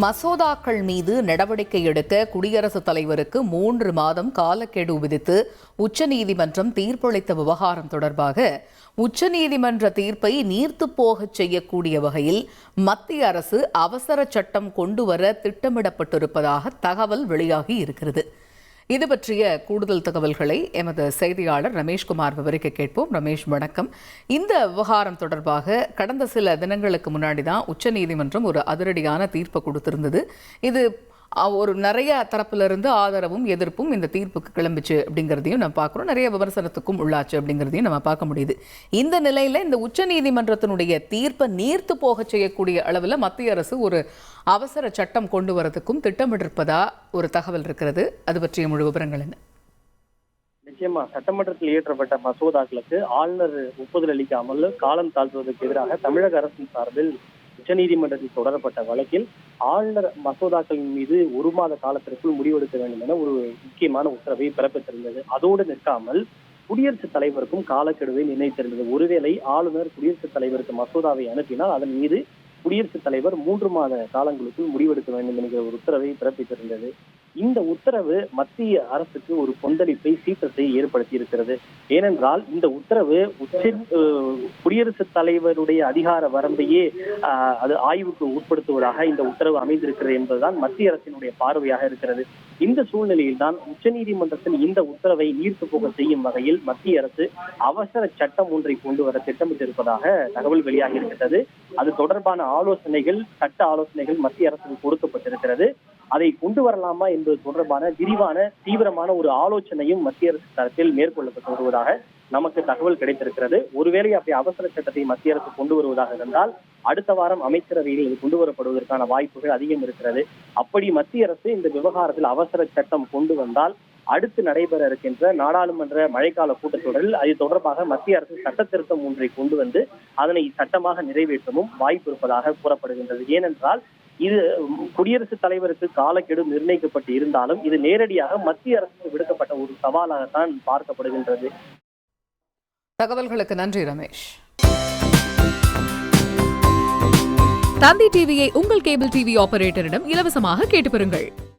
மசோதாக்கள் மீது நடவடிக்கை எடுக்க குடியரசுத் தலைவருக்கு மூன்று மாதம் காலக்கெடு விதித்து உச்சநீதிமன்றம் தீர்ப்பளித்த விவகாரம் தொடர்பாக உச்சநீதிமன்ற தீர்ப்பை நீர்த்து போகச் செய்யக்கூடிய வகையில் மத்திய அரசு அவசர சட்டம் கொண்டு வர திட்டமிடப்பட்டிருப்பதாக தகவல் வெளியாகி இருக்கிறது. இது பற்றிய கூடுதல் தகவல்களை எமது செய்தியாளர் ரமேஷ்குமார் விவரிக்க கேட்போம். ரமேஷ் வணக்கம். இந்த விவகாரம் தொடர்பாக கடந்த சில தினங்களுக்கு முன்னாடி தான் உச்சநீதிமன்றம் ஒரு அதிரடியான தீர்ப்பை கொடுத்திருந்தது. இது ஒரு நிறைய தரப்புல இருந்து ஆதரவும் எதிர்ப்பும் இந்த தீர்ப்புக்கு கிளம்பிச்சு அப்படிங்கிறதையும் நம்ம பார்க்குறோம். நிறைய விமர்சனத்துக்கும் உள்ளாச்சு அப்படிங்கிறதையும் நம்ம பார்க்க முடியுது. இந்த நிலையில் இந்த உச்சநீதிமன்றத்தினுடைய தீர்ப்பை நீர்த்து போகச் செய்யக்கூடிய அளவில் மத்திய அரசு ஒரு அவசர சட்டம் கொண்டு வரதுக்கும் திட்டமிட்டிருப்பதா ஒரு தகவல் இருக்கிறது. அது பற்றிய முழு விவரங்கள் என்ன? நிச்சயமா சட்டமன்றத்தில் இயற்றப்பட்ட மசோதாக்களுக்கு ஆளுநர் ஒப்புதல் அளிக்காமல் காலம் தாழ்த்துவதற்கு எதிராக தமிழக அரசின் சார்பில் உச்சநீதிமன்றத்தில் தொடரப்பட்ட வழக்கில் ஆளுநர் மசோதாக்களின் மீது ஒரு மாத காலத்திற்குள் முடிவெடுக்க வேண்டும் என ஒரு முக்கியமான உத்தரவை பிறப்பித்திருந்தது. அதோடு நிற்காமல் குடியரசுத் தலைவருக்கும் காலக்கெடுவை நிர்ணயித்திருந்தது. ஒருவேளை ஆளுநர் குடியரசுத் தலைவருக்கு மசோதாவை அனுப்பினால் அதன் மீது குடியரசுத் தலைவர் மூன்று மாத காலங்களுக்குள் முடிவெடுக்க வேண்டும் என்கிற ஒரு உத்தரவை பிறப்பித்திருந்தது. இந்த உத்தரவு மத்திய அரசுக்கு ஒரு கொந்தளிப்பை சீற்றத்தை ஏற்படுத்தி இருக்கிறது ஏனென்றால் இந்த உத்தரவு உச்ச குடியரசுத் தலைவருடைய அதிகார வரம்பையே அது ஆய்வுக்கு உட்படுத்துவதாக இந்த உத்தரவு அமைந்திருக்கிறது என்பதுதான் மத்திய அரசினுடைய பார்வையாக இருக்கிறது. இந்த சூழ்நிலையில் தான் உச்சநீதிமன்றத்தின் இந்த உத்தரவை நீர்த்து போக செய்யும் வகையில் மத்திய அரசு அவசர சட்டம் ஒன்றை கொண்டு வர திட்டமிட்டிருப்பதாக தகவல் வெளியாகி இருக்கிறது அது தொடர்பான ஆலோசனைகள் சட்ட ஆலோசனைகள் மத்திய அரசுக்கு கொடுக்கப்பட்டிருக்கிறது. அதை கொண்டு வரலாமா என்பது தொடர்பான விரிவான தீவிரமான ஒரு ஆலோசனையும் மத்திய அரசு தரப்பில் மேற்கொள்ளப்பட்டு வருவதாக நமக்கு தகவல் கிடைத்திருக்கிறது. ஒருவேளை அப்படி அவசர சட்டத்தை மத்திய அரசு கொண்டு வருவதாக இருந்தால் அடுத்த வாரம் அமைச்சரவையில் இது கொண்டு வரப்படுவதற்கான வாய்ப்புகள் அதிகம் இருக்கிறது. அப்படி மத்திய அரசு இந்த விவகாரத்தில் அவசர சட்டம் கொண்டு வந்தால் அடுத்து நடைபெற இருக்கின்ற நாடாளுமன்ற மழைக்கால கூட்டத்தொடரில் அது தொடர்பாக மத்திய அரசு சட்ட திருத்தம் ஒன்றை கொண்டு வந்து அதனை சட்டமாக நிறைவேற்றவும் வாய்ப்பு இருப்பதாக கூறப்படுகின்றது. ஏனென்றால் இது குடியரசுத் தலைவருக்கு காலக்கெடு நிர்ணயிக்கப்பட்டு இருந்தாலும் இது நேரடியாக மத்திய அரசுக்கு விடுக்கப்பட்ட ஒரு சவாலாகத்தான் பார்க்கப்படுகின்றது. தகவல்களுக்கு நன்றி ரமேஷ். தந்தி டிவியை உங்கள் கேபிள் டிவி ஆபரேட்டரிடம் இலவசமாக கேட்டு பெறுங்கள்.